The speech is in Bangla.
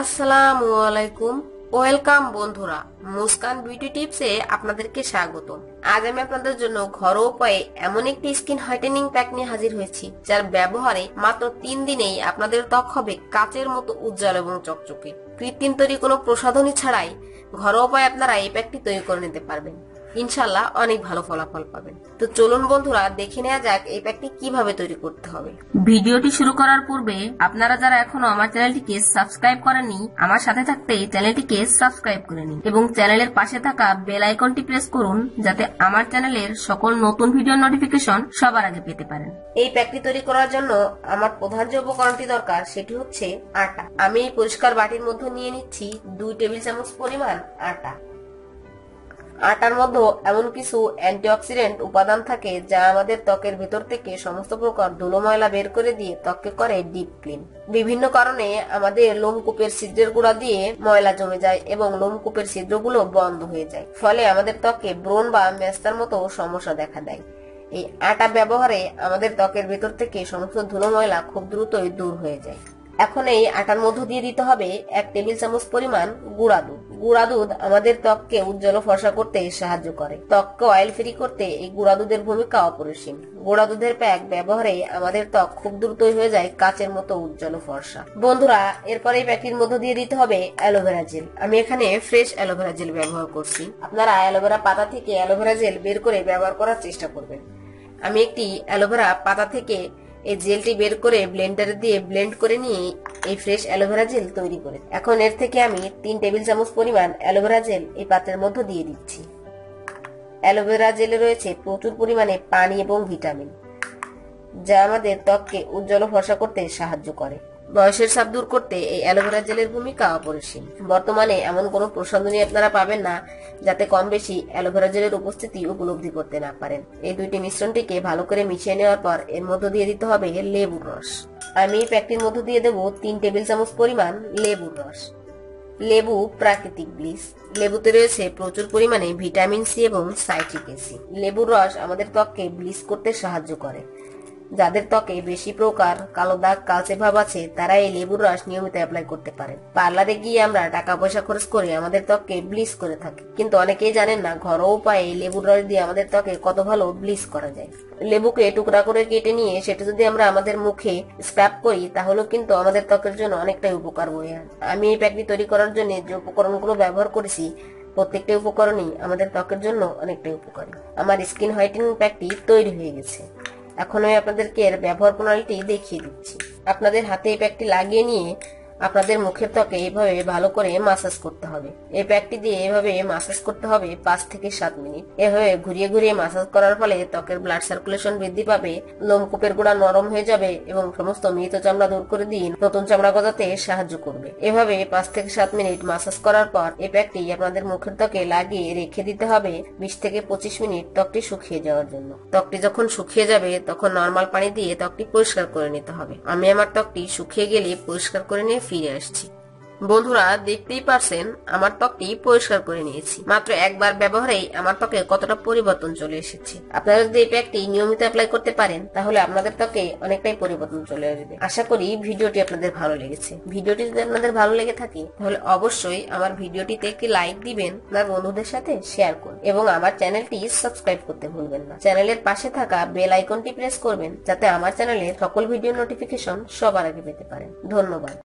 আসসালামু আলাইকুম ওয়েলকাম বন্ধুরা, মুস্কান বিউটি টিপসে আপনাদেরকে স্বাগত আজ আমি আপনাদের জন্য ঘরোয়া উপায়ে এমন একটি স্কিন হোয়াইটেনিং প্যাক নিয়ে হাজির হয়েছি, যার ব্যবহারে মাত্র তিন দিনেই আপনাদের ত্বক হবে কাচের মতো উজ্জ্বল এবং চকচকে। কৃত্রিম তৈরি কোনো প্রসাধনী ছাড়াই ঘরোয়া উপায়ে আপনারা এই প্যাকটি তৈরি করে নিতে পারবেন। ইনশাল্লাহ অনেক ভালো ফলাফল পাবেন। তো চলুন বন্ধুরা দেখে নেওয়া যাক এই প্যাকটি কীভাবে তৈরি করতে হবে। ভিডিওটি শুরু করার পূর্বে আপনারা যারা এখনও আমার চ্যানেলটিকে সাবস্ক্রাইব করেননি আমার সাথে থাকতে চ্যানেলটিকে সাবস্ক্রাইব করে নিন এবং চ্যানেলের পাশে থাকা বেল আইকনটি প্রেস করুন যাতে আমার চ্যানেলের সকল নতুন ভিডিও নোটিফিকেশন সবার আগে পেতে পারেন। এই প্যাকটি তৈরি করার জন্য আমার প্রধান যে উপকরণটি দরকার সেটি হচ্ছে আটা। আমি এই পরিষ্কার বাটির মধ্যে নিয়ে নিচ্ছি দুই টেবিল চামচ পরিমাণ আটা। আটার মধ্যে এমন কিছু অ্যান্টিঅক্সিডেন্ট উপাদান থাকে যা আমাদের ত্বকের ভেতর থেকে সমস্ত প্রকার ধুলো ময়লা বের করে দিয়ে ত্বককে করে ডিপ ক্লিন। বিভিন্ন কারণে আমাদের লোমকূপের ছিদ্রের গুঁড়া দিয়ে ময়লা জমে যায় এবং লোমকূপের ছিদ্রগুলো বন্ধ হয়ে যায়। ফলে আমাদের ত্বকে ব্রণ বা মেস্তার মতো সমস্যা দেখা দেয়। এই আটা ব্যবহারে আমাদের ত্বকের ভেতর থেকে সমস্ত ধুলো ময়লা খুব দ্রুতই দূর হয়ে যায়। এখন এই আটার মধ্য দিয়ে দিতে হবে এক টেবিল চামচ পরিমাণ গুঁড়া দুধ। গুঁড়া দুধ আমাদের ত্বককে উজ্জ্বল ফর্সা করতে সাহায্য করে। ত্বককে অয়েল ফ্রি করতে এই গুঁড়া দুধের ভূমিকা অপরিসীম। গুঁড়া দুধের প্যাক ব্যবহারে আমাদের ত্বক খুব দ্রুতই হয়ে যায় কাচের মতো উজ্জ্বল ফর্সা। বন্ধুরা, এরপরে এই প্যাকটির মধ্য দিয়ে দিতে হবে অ্যালোভেরা জেল। আমি এখানে ফ্রেশ অ্যালোভেরা জেল ব্যবহার করছি। আপনারা অ্যালোভেরা পাতা থেকে অ্যালোভেরা জেল বের করে ব্যবহার করার চেষ্টা করবেন। আমি একটি অ্যালোভেরা পাতা থেকে এই জেলটি বের করে ব্লেন্ডারে দিয়ে ব্লেন্ড করে নিয়ে এই ফ্রেশ অ্যালোভেরা জেল তৈরি করে। এখন এর থেকে আমি তিন টেবিল চামচ পরিমাণ অ্যালোভেরা জেল এই পাত্রের মধ্যে দিয়ে দিচ্ছি। অ্যালোভেরা জেলে রয়েছে প্রচুর পরিমাণে পানি এবং ভিটামিন, যা আমাদের ত্বককে উজ্জ্বল ভরসা করতে সাহায্য করে। বয়সের চাপ দূর করতে এই অ্যালোভেরা জেলের ভূমিকা অপরিসীম। বর্তমানে এমন কোনো প্রসাধনী আপনারা পাবেন না, যাতে কম বেশি অ্যালোভেরা জেলের উপস্থিতি উপলব্ধি করতে না পারেন। এই দুইটি মিশ্রণটিকে ভালো করে মিশিয়ে নেওয়ার পর এর মধ্য দিয়ে দিতে হবে লেবুর রস। আমি এই প্যাকটির মধ্য দিয়ে দেব তিন টেবিল চামচ পরিমাণ লেবুর রস। লেবু প্রাকৃতিক ব্লিস। লেবুতে রয়েছে প্রচুর পরিমাণে ভিটামিন সি এবং সাইট্রিক অ্যাসিড লেবুর রস আমাদের ত্বককে ব্লিচ করতে সাহায্য করে। যাদের ত্বকে বেশি প্রকার কালো দাগ, কালচে ভাব আছে, তারা এই লেবুর রস নিয়মিত অ্যাপ্লাই করতে পারেন পার্লারে গিয়ে আমরা টাকা পয়সা খরচ করে আমাদের ত্বককে ব্লিচ করে থাকি। কিন্তু অনেকেই জানেন না, ঘরোয়া উপায়ে লেবুর রস দিয়ে আমাদের ত্বকে কত ভালো ব্লিচ করা যায়। লেবুকে টুকরা করে কেটে নিয়ে সেটা যদি আমরা আমাদের মুখে স্ক্রাব করি, তাহলেও কিন্তু আমাদের ত্বকের জন্য অনেকটাই উপকার বয়ে আমি এই প্যাকটি তৈরি করার জন্য যে উপকরণগুলো ব্যবহার করেছি, প্রত্যেকটা উপকরণই আমাদের ত্বকের জন্য অনেকটাই উপকারী। আমার স্কিন হোয়াইটেনিং প্যাকটি তৈরি হয়ে গেছে। এখন আমি আপনাদেরকে এর ব্যবহার প্রণালীটি দেখিয়ে দিচ্ছি। আপনাদের হাতে এই প্যাকটি লাগিয়ে নিয়ে আপনাদের মুখের ত্বকে এইভাবে ভালো করে মাসাজ করতে হবে। এই প্যাকটি দিয়ে এভাবে মাসাজ করতে হবে পাঁচ থেকে সাত মিনিট। এভাবে ঘুরিয়ে ঘুরিয়ে মাসাজ করার ফলে ত্বকের ব্লাড সার্কুলেশন বৃদ্ধি পাবে, লোমকূপের গোড়া নরম হয়ে যাবে এবং সমস্ত মৃত চামড়া দূর করে দিয়ে নতুন চামড়া গজাতে সাহায্য করবে। এভাবে পাঁচ থেকে সাত মিনিট মাসাজ করার পর এই প্যাকটি আপনাদের মুখের ত্বকে লাগিয়ে রেখে দিতে হবে বিশ থেকে পঁচিশ মিনিট ত্বকটি শুকিয়ে যাওয়ার জন্য। ত্বকটি যখন শুকিয়ে যাবে, তখন নর্মাল পানি দিয়ে ত্বকটি পরিষ্কার করে নিতে হবে। আমি আমার ত্বকটি শুকিয়ে গেলে পরিষ্কার করে নিয়ে ফিরে আসছি। বন্ধুরা, দেখতেই পারছেন, আমার ত্বকটি পরিষ্কার করে নিয়েছি। মাত্র একবার ব্যবহারেই আমার ত্বকে কতটা পরিবর্তন চলে এসেছে। আপনারা যদি এই প্যাকটি নিয়মিত অ্যাপ্লাই করতে পারেন, তাহলে আপনাদের ত্বকে অনেকটাই পরিবর্তন চলে আসবে। আশা করি ভিডিওটি আপনাদের ভালো লেগেছে। ভিডিওটি যদি আপনাদের ভালো লেগে থাকে, তাহলে অবশ্যই আমার ভিডিওটিতে একটি লাইক দিবেন, আপনার বন্ধুদের সাথে শেয়ার করুন, এবং আমার চ্যানেলটি সাবস্ক্রাইব করতে ভুলবেন না। চ্যানেলের পাশে থাকা বেল আইকনটি প্রেস করবেন, যাতে আমার চ্যানেলের সকল ভিডিও নোটিফিকেশন সবার আগে পেতে পারেন। ধন্যবাদ।